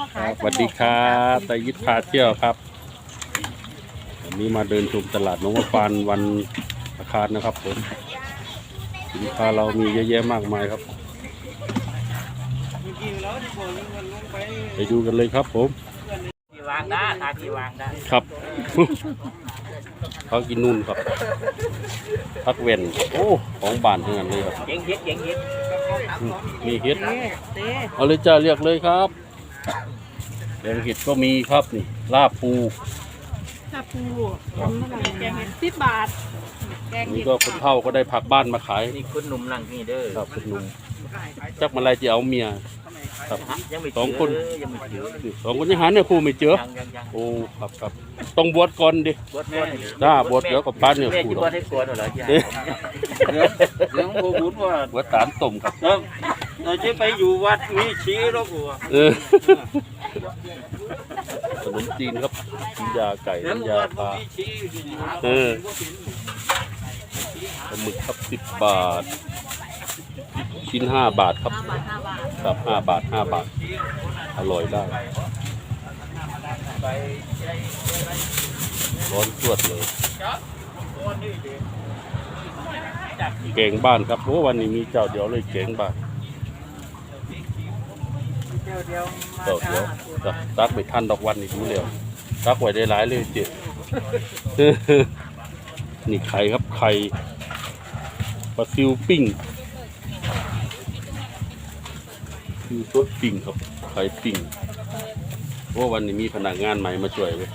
มาคขายรับสวัสดีครับตายิดพาเที่ยวครับวันนี้มาเดินชมตลาดหนองวัวปานวันอาคารนะครับผมสินค้าเรามีเยอะแยะมากมายครับ ไปดูกันเลยครับผมที่วางได้ทางที่วางได้ครับเขากินนุ่นครับพักเวนโอ้ของบ้านทั้งนั้นเลยครับเจ๋งเฮ็ดเจ๋งเฮ็ดอืมมีเห็ดเต้เต้เอาเลยจ้าเรียกเลยครับ แดงเห็ดก็มีครับนี่ลาบปูชาปูทำเท่าไหร่แกงเห็ดสิบบาท แกงนี่เห็ดก็คนเฒ่าก็ได้ผักบ้านมาขายนี่คุณหนุ่มนั่งนี่เด้อครับคุณลุงจักมาอะไรจะเอาเมีย ครับฮะยังไม่สองคนเจยังไม่เจอนี่สองคนยังหาเนี่ยครูไม่เจอ ยังยังยังโอ้ครับครับต้องบวชก่อนดิ บวชก่อนถ้าบวชเดี๋ยวกับป้านเนี่ยแม่ครูที่หรบอวกชให้กลัวเหรอที่เอ๊ะเดี๋ยวเดี๋ยวผมพูดว่าบวชตามต้มครับเรา เราจะไปอยู่วัดมีชี้แล้วกูว่าเออขนมจีนครับน้ำยาไก่เดี๋ยวน้ำยาวัดปลามีชี้เออปลาหมึกครับสิบบาท ชิ้นห้าบาทครับห้าบาทห้าบาทครับห้าบาทห้าบาท อร่อยได้ร้อนสวดเลยเก่งบ้านครับเพราะว่าวันนี้มีเจ้าเดียวเลยเก่งบ้าน เดี๋ยวเดี๋ยวมาเจ้าเดียวจ้ะตักไปทันดอกวันนี่ดูเร็วตักไว้ได้หลายเลยเจ็ดนี่ไข่ครับไข่ปลาซิวปิ้งซิวสดปิ้งครับ ไข่ปิ้งเพราะว่าวันนี้มีพนักงานใหม่มาช่วยเว้ย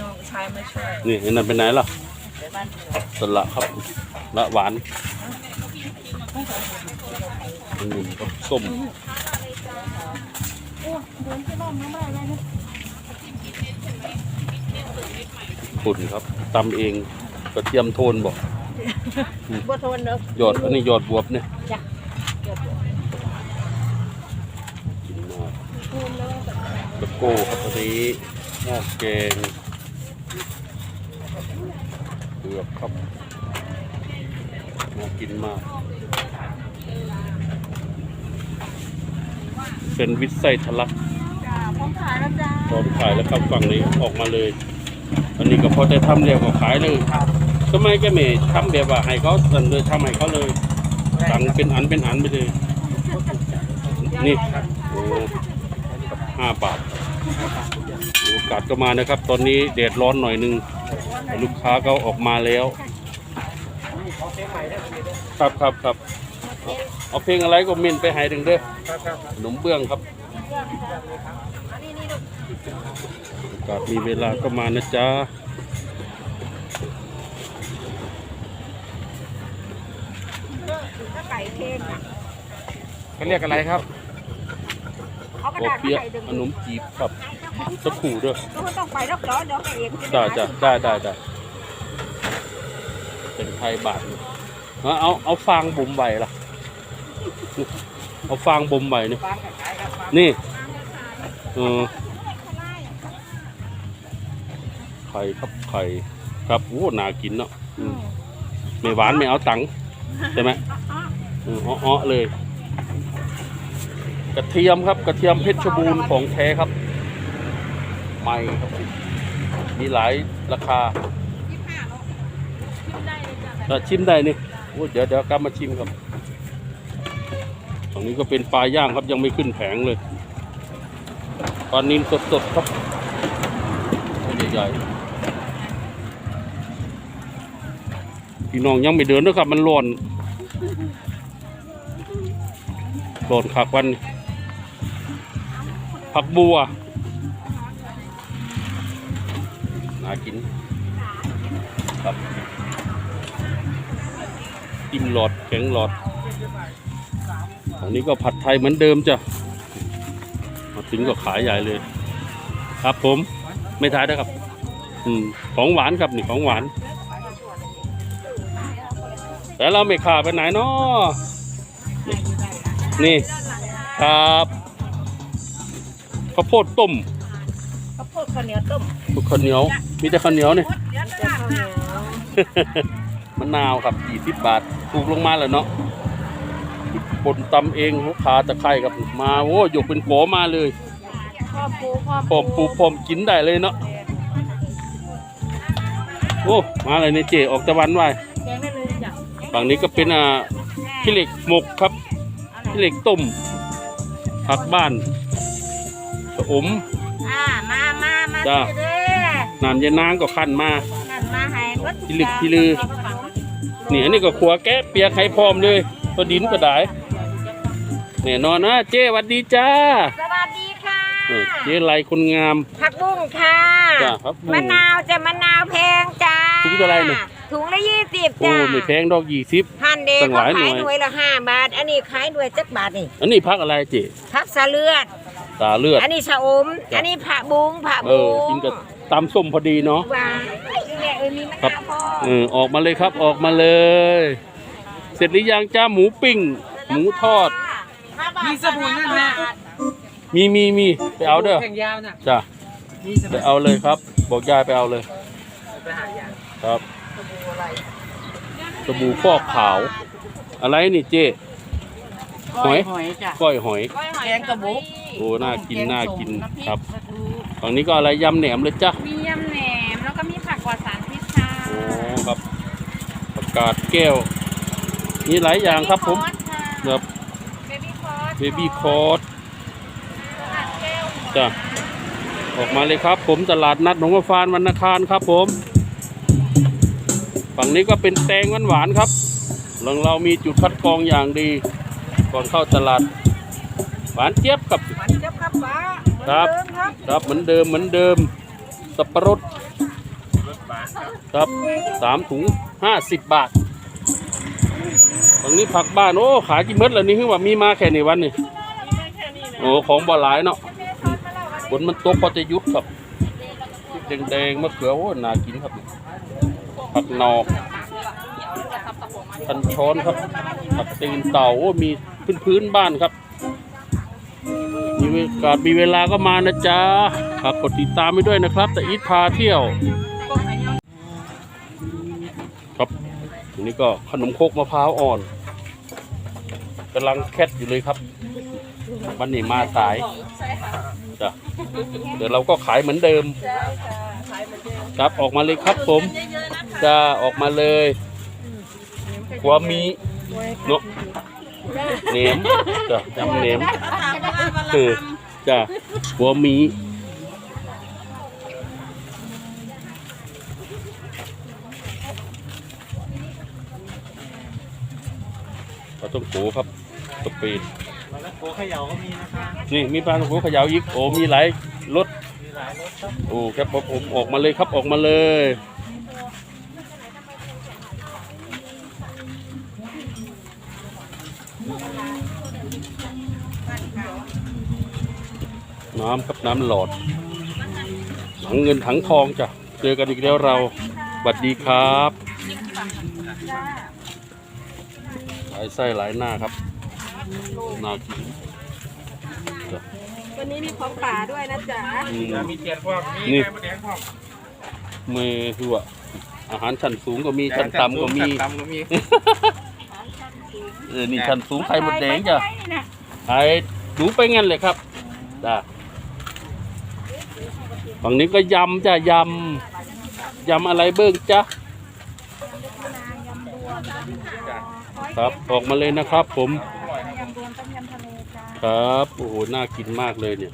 น้องชายมาช่วยนี่ไอ้นั่นเป็นไหนล่ะไปบ้านเกิดสละครับละหวานองุ่นครับส้ม โอ้เดินไปบ้านน้ำอะไรนะปุ่นครับตำเองกระเทียมโทนบอกบ่ทนเด้อยอดอันนี้ยอดบวบเนี่ยจ้ะเดี๋ยวกินมากทนแล้วแบบตะโก้ครับอันนี้หม้อแกงเผือกครับน่ากินมาก เป็นวิทไส้ทะลัก จ้าพร้อมขายแล้วจ้าพร้อมขายแล้วครับฝั่งนี้ออกมาเลย อันนี้ก็พอได้ทำเรียวก็ขายเลยทำไมแกไม่ทำแบบว่าให้เขาสั่นเลยทำให้เขาเลยสั่งเป็นอันเป็นอันไปเลย นี่โอ้ห้าบาทโอกาสก็มานะครับ ตอนนี้แดดร้อนหน่อยหนึง ลูกค้าก็ออกมาแล้ว ครับครับครับเอาเพลงอะไรก็เมนไปให้ดึงเด้อขนมเบื้องครับ กาสมีเวลาก็มานะจ๊ะถ้าไก่เทงอะเขาเรียกอะไรครับเอากระโอดาษมาเปี๊ยะใส่ดึงขนมจีบครับสักขู่ด้วยก็ต้องไปรอบร้อนเดี๋ยวไปเองได้จ้ะได้ได้ได้เป็นไทยบาทนี่เอาเอาเอาฟางบ่มใบล่ะ เอาฟางบ่มใบนี่นี่เออ ไข่ครับไข่ครับโอ้น่ากินเนาะอืมไม่หวานไม่เอาตังค์ใช่ไหมเอออ้อๆเลย กระเทียมครับ กระเทียมเพชรบูรณ์ของแท้ครับ ใหม่ครับ มีหลายราคาถ้าชิมได้นี่โอ้เดี๋ยวเดี๋ยวกลับมาชิมครับตรงนี้ก็เป็นปลาย่างครับยังไม่ขึ้นแผงเลยปลานิลสดๆครับตัวใหญ่ๆ พี่น้องยังไม่เดินนะครับ มันร้อนร้อนคักวันผักบัวน่ากินครับจิ้มหลอดแข็งหลอดอันนี้ก็ผัดไทยเหมือนเดิมจ้ะมาถึงก็ขายใหญ่เลย ครับผมไม่ท้ายนะครับ อืมของหวานครับนี่ของหวาน แต่เราไม่ขาไปไหนเนาะนี่นี่ครับข้าวโพดต้มข้าวโพดข้าวเหนียวต้มข้าวเหนียว มีแต่ข้าวเหนียวนี่จะข้าวเหนียวมะนาวครับ20บาท ถูกลงมาแล้วเนาะปนตำเองลูกค้าตะไคร่ครับมา โอ้ยกเป็นโกมาเลยพ่อปูพ่อพร้อมปลูกพร้อมกินได้เลยเนาะโอ้ มาเลยในเจออกตะวันไว้แกงได้เลยจ้ะ ฝั่งนี้ก็เป็นอ่าขี้เหล็กหมกครับขี้เหล็กต้มผักบ้านชะอมอ่ามามามาจ้าเด้อน้ำยานางก็ขั้นมานั่นมาให้รถที่ลึกที่ลือนี่อันนี้ก็ขัวแกะเปียกให้พร้อมเลยตัวดินก็ได้แน่นอนนะเจ้หวัดดีจ้าสวัสดีค่ะเออเจ๊ไรคนงาม ผักบุ้งค่ะจ้ะผักบุ้งมะนาวจะมะนาวแพงจ้าถุงเท่าไหร่เนี่ย ถุงละยี่สิบโอ้จ้าไม่แพงดอกยี่สิบพันเดตั้งหเขาลายหน่ขาวยยหน่วยละห้าบาท อันนี้ขายหน่วยจักบาทนี่อันนี้พักอะไรเจ๊ผักสะเลือด ตาเลือด อันนี้ชะอมจ้ะอันนี้ผักบุ้งผักเอบุ้องกินกับตำส้มพอดีเนาะ หวานเนี่ยเออมีมะครับนาวพอเออออกมาเลยครับออกมาเลย เสร็จหรือยังจ้าหมูปิ้ง หมูทอด มีสบู่นั่นแหละ มีมีมีไปเอาเด้อแข่งยาวน่ะจ้ะมีสไปบู่เอาเลยครับ บอกยายไปเอาเลยไปหายาครับ สบู่ฟอกขาว อะไรนี่เจ๊หอยหอยจ้ะก้อยหอย แกงกระบุกโอ้น่ากินน่ากินครับฝั่งนี้ก็อะไรยำแหนมเลยจ้ะมียำแหนมแล้วก็มีผักกวาดสารพิษค่ะโอ้ครับผักกาดแก้ว มีหลายอย่างครับผมครับเบบี้คอร์สเบบี้คอร์สจ้ะออกมาเลยครับ ผมตลาดนัดหนองมะฟานวันนาคารครับผม ฝั่งนี้ก็เป็นแตงหวานๆครับหลังเรามีจุดคัดกรองอย่างดี ก่อนเข้าตลาด หวานเจี๊ยบกับมันเจ็บครับป้าครับเดิมครับครับเหมือนเดิมเหมือนเดิมสับปะรดครับสามถุงห้าสิบบาทตรงนี้ผักบ้านโอ้ขายกี่เม็ดแล้วนี่คือว่ามีมาแค่ในวันนี่โอ้ของบ่หลายเนาะฝนมันตกพอจะหยุดครับพริกแดงๆมะเขือโอ้น่ากินครับ ผักนอกคันช้อนครับผักตีนเต่าโอ้มีพื้นพื้นบ้านครับ มีโอกาสมีเวลาก็มานะจ๊ะฝากกดติดตามไปด้วยนะครับ แต่อีทพาเที่ยว ครับอันนี้ก็ขนมโคกมะพร้าวอ่อนกำลังแคทอยู่เลยครับ วันนี้มาสายจ้ะเดี๋ยวเราก็ขายเหมือนเดิม ครับออกมาเลยครับผมจะออกมาเลยหัวมีเนาะเหนมจ้ะยำเหนมคือจ้ะหัวหมีปลาต้มโขครับสปีดแล้วโคเขย่าก็มีนะคะนี่มีปลาต้มโขเขยาวอีกโอ้มีหลายรส โอ้ครับผมผมออกมาเลยครับออกมาเลยน้ำครับน้ำหลอดถังเงินถังทองจ้ะเจอกันอีกแล้วเราสวัสดีครับหลายไส้หลายหน้าครับน่ากิน วันนี้มีของป่าด้วยนะจ๊ะอืมมีเทียนพร้อมมีนี่ไข่มดแดงพร้อมเมคือว่าอาหารชั้นสูงก็มีชั้นต่ำก็มีชั้นต่ำก็มีเออนี่ชั้นสูงไข่มดแดงจ้ะไอ้ดูไปงั้นเลยครับจ้ะฝั่งนี้ก็ยำจ้ะยำยำอะไรเบิ้งจ้ะครับออกมาเลยนะครับผม ครับ โอ้โห น่ากินมากเลยเนี่ย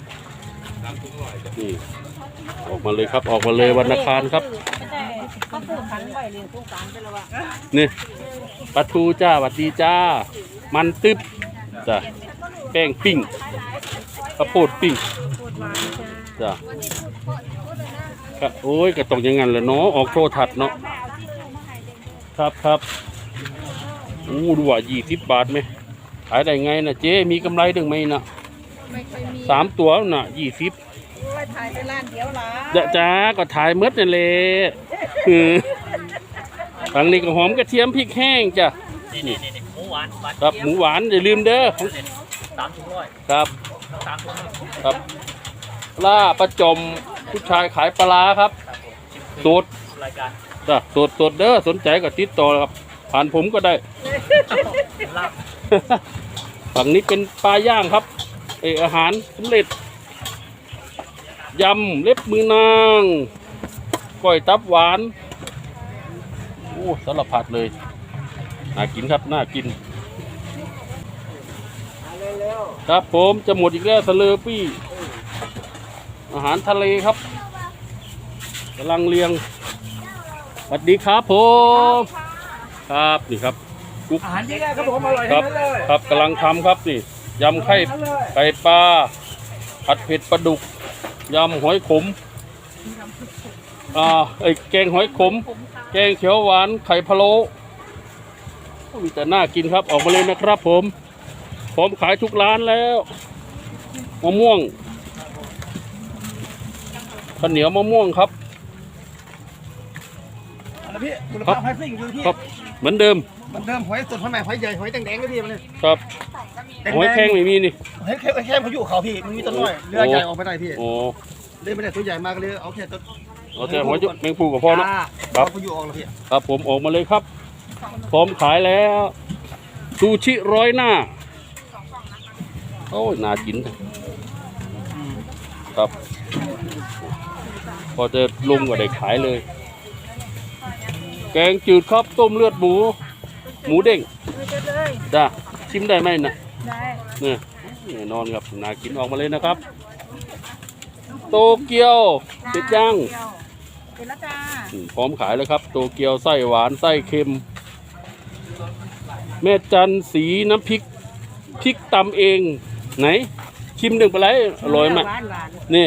นี่ออกมาเลยครับ ออกมาเลยวันอังคารครับ ก็ปลูกพันธุ์บ่อยเลยปลูกสารไปแล้วอะนี่ปลาทูจ้าหวัดดีจ้า มันตึ๊บจ้ะแป้งปิ้งข้าวโพดปิ้งจ้ะก็โอ้ยก็ต้องอย่างงั้นแหละเนาะออกโทรทัศน์เนาะครับครับอู้ดูว่ายี่สิบบาทไหม ขายได้ไงนะเจ๊มีกำไรถึงไหมนะสามตัวน่ะยี่สิบถ่ายไปร้านเดียวหรอจ้าจ้าก็ถ่ายหมดนั่นแหละคือฝั่งนี้ก็หอมกระเทียมพริกแห้งจ้ะนี่นี่นี่หมูหวานหวานครับหมูหวานอย่าลืมเด้อของสามถุงร้อยครับสามถุงร้อยครับล่าประจมผู้ชายขายปลาร้าครับสดรายการจ้ะสดสดเด้อสนใจก็ติดต่อครับผ่านผมก็ได้ ลาบ ฝั่งนี้เป็นปลาย่างครับเอออาหารสำเร็จยำเล็บมือนางก้อยตับหวานโอ้สารพัดเลยน่ากินครับน่ากิน ครับผมจะหมดอีกแล้วสเลอปี้อาหารทะเลครับกำลังเรียงสวัสดีครับผม ครับนี่ครับ กุ๊กอาหารเยอะครับผมอร่อยครับครับกำลังทำครับนี่ยำไข่ไก่ปลาผัดเผ็ดปลาดุกยำหอยขมอ่าไอ้ยแกงหอยขม แกงเขียวหวานไข่พะโล้มีแต่น่ากินครับออกมาเลยนะครับผมพร้อมขายทุกร้านแล้วมะม่วงข้าวเหนียวมะม่วงครับ แล้วพี่คุณครัภาบพให้สิ่งอยู่พี่ครับ เหมือนเดิมเห มันเดิมหอยสดหอยใหม่หอยใหญ่หอยแดงๆก็พี่มันเลยครับหอยแข้งไม่มีนี่หอยแค่แค่เขาอยู่เขาพี่มันมีต้นน้อยเรือใหญ่ออกไม่ได้พี่โอ้เลยไม่ได้ตัวใหญ่มากเลยเอาแค่ต้นเอาแต่หอยจุแมงปูกับพ่อเนาะครับเขาอยู่ออกแล้วพี่ครับผมออกมาเลยครับ พร้อมขายแล้วซูชิร้อยหน้าโอ้ยน่ากินครับ พอจะลงก็ได้ขายเลย แกงจืดครับต้มเลือดหมู หมูเด้งดูจะเลยจ้าชิมได้ไหมนะได้เนี่ยแน่นอนครับน่ากินออกมาเลยนะครับ โตเกียวเป็ดย่างเดียวเป็นละจ้าอืมพร้อมขายแล้วครับ โตเกียวไส้หวานไส้เค็ม แม่จันสีน้ำพริกพริกตำเอง ไหน ชิมหนึ่งไปเลยอร่อยมากหวานหวานนี่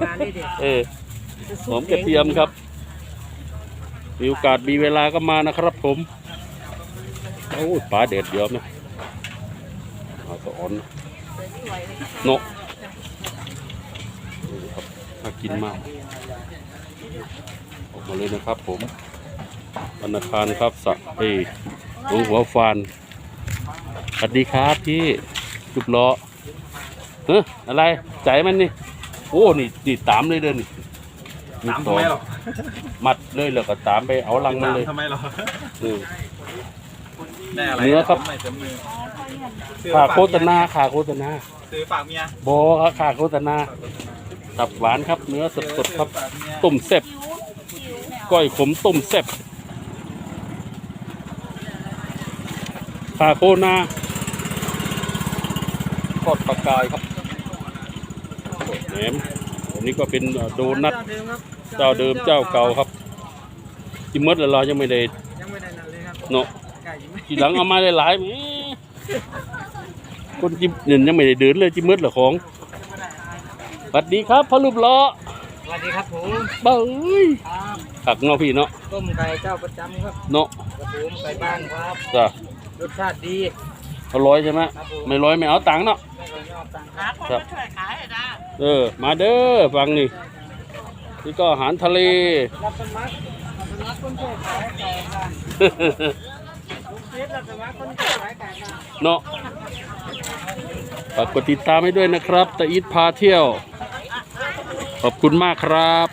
หวานเลยเด็ดเออหอมกระเทียมครับ มีโอกาสมีเวลาก็มานะครับผมโอ้ปลาเด็ดเยอะนะเอาตัวอ่อนเนาะน่ากินมาก ออกมาเลยนะครับผมธนาคารครับสักเฮ้หลวงหัวฟานสวัสดีครับพี่จุบล้อเฮ้ยอะไรใจมันนี่ โอ้ นี่นี่ตามเลยเดินนี่ มีตามต่ทำอไมหรอมัดเลยแล้วก็ตามไปเอาลังมันเลยทำไมหรออืมได้อะไรเนื้อครับใหม่เต็มมือซื้อขาฝกโฆษณาขาโฆษณาซื้อฝากเมียบอครับขาโฆษณาตับหวานครับ เนื้อสดๆครับฝากเมียต้มแซ่บก้อยขมต้มแซ่บขาโคนาทอดปลากายครับแหนมอันนี้ก็เป็นโดนัท เจ้าเดิมเจ้าเก่าครับจิมมดแล้วเรายังไม่ได้ยังไม่ได้นั่นเลยครับเนาะไก่ยังไม่ทีหลังเอามาได้หลายแหมคนจิมเนี่ยยังไม่ได้เดินเลยจิมมดเหรอของสวัสดีครับพ่อรูปล้อสวัสดีครับผมเบ้ยครับขักเนาะพี่เนาะต้มไก่เจ้าประจำครับเนาะกระผมไก่บ้านครับจ้ะรสชาติดีเขาร้อยใช่ไหมครับผมไม่ร้อยไม่เอาตังค์เนาะ ไม่เคยยอมตังค์หาคนมาช่วยขายนะเออมาเด้อฟังนี่ นี่ก็อาหารทะเล รับสมัครรับสมัครคนช่วยขายไก่บ้านลูกศิษย์รับสมัครคนช่วยขายไก่บ้านเนาะฝากกดติดตามให้ด้วยนะครับตะอีทพาเที่ยว ขอบคุณมากครับ